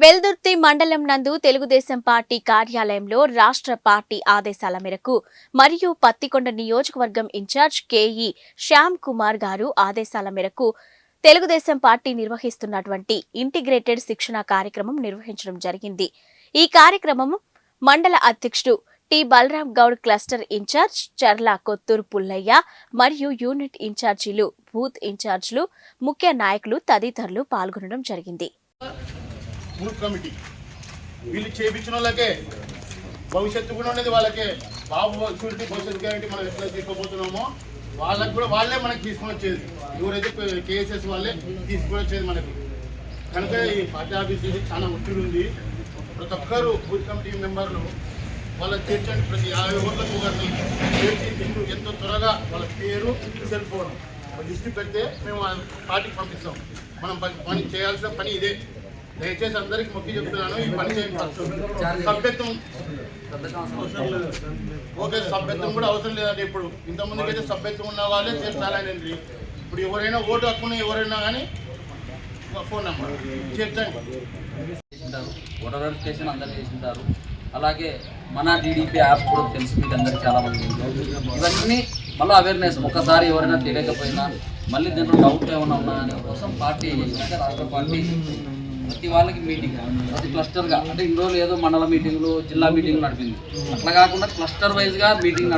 వెల్దుర్తి మండలం నందు తెలుగుదేశం పార్టీ కార్యాలయంలో రాష్ట్ర పార్టీ ఆదేశాల మేరకు మరియు పత్తికొండ నియోజకవర్గం ఇన్ఛార్జ్ కేఈ శ్యామ్ కుమార్ గారు ఆదేశాల మేరకు తెలుగుదేశం పార్టీ నిర్వహిస్తున్నటువంటి ఇంటిగ్రేటెడ్ శిక్షణ కార్యక్రమం నిర్వహించడం జరిగింది. ఈ కార్యక్రమం మండల అధ్యక్షుడు T Balaram Goud cluster incharge Charla Kothuru Pullaiah మరియు యూనిట్ ఇన్ఛార్జీలు బూత్ ఇన్ఛార్జీలు ముఖ్య నాయకులు తదితరులు పాల్గొనడం జరిగింది. Group committee. వీళ్ళు చేపించిన వాళ్ళకే భవిష్యత్తు కూడా ఉండేది వాళ్ళకే. బాబు షూరిటీ భవిష్యత్తు గ్యారంటీ మనం ఎట్లా తీసుకోబోతున్నామో వాళ్ళకి కూడా వాళ్ళే మనకి తీసుకొని వచ్చేది. ఎవరైతే కేఎస్ఎస్ వాళ్ళే తీసుకొని వచ్చేది మనకి. కనుక ఈ పార్టీ ఆఫీస్ నుంచి చాలా ఒత్తిడి ఉంది. ప్రతి ఒక్కరు బూత్ కమిటీ మెంబర్లు వాళ్ళకి చేర్చండి ప్రతి యాభై ఓట్లకు ఒకరిని చేర్చి లిస్టు ఎంతో త్వరగా వాళ్ళ పేరు సెల్ ఫోన్. లిస్టు పెడితే మేము పార్టీకి పంపిస్తాం. మనం పని చేయాల్సిన పని ఇదే. దయచేసి అందరికి మొక్కి చెప్తున్నాను ఈ పని చేయండి ఫస్ట్ సభ్యత్వం. ఓకే సభ్యత్వం కూడా అవసరం లేదండి ఇప్పుడు. ఇంతకుముందుకైతే సభ్యత్వం ఉన్న వాళ్ళే చేస్తారండి ఇప్పుడు ఎవరైనా ఓటు హక్కున్న ఎవరైనా కానీ ఫోన్ నెంబర్. చేర్చండి. ఓటర్ వెరిఫికేషన్ అందరు చేసింటారు. అలాగే మన టీడీపీ యాప్ కూడా తెలుసు మీకు అందరికి చాలా మంది. ఇవన్నీ మళ్ళీ అవేర్నెస్ ఒకసారి ఎవరైనా తెలియకపోయినా మళ్ళీ దీంట్లో డౌట్ ఏమైనా ఉన్నా అనే కోసం పార్టీ రాష్ట్ర పార్టీ ప్రతి వాళ్ళకి మీటింగ్ ప్రతి క్లస్టర్గా అంటే ఇన్ని రోజులు ఏదో మండల మీటింగ్లు జిల్లా మీటింగ్లు నడిపింది. అట్లా కాకుండా క్లస్టర్ వైజ్గా మీటింగ్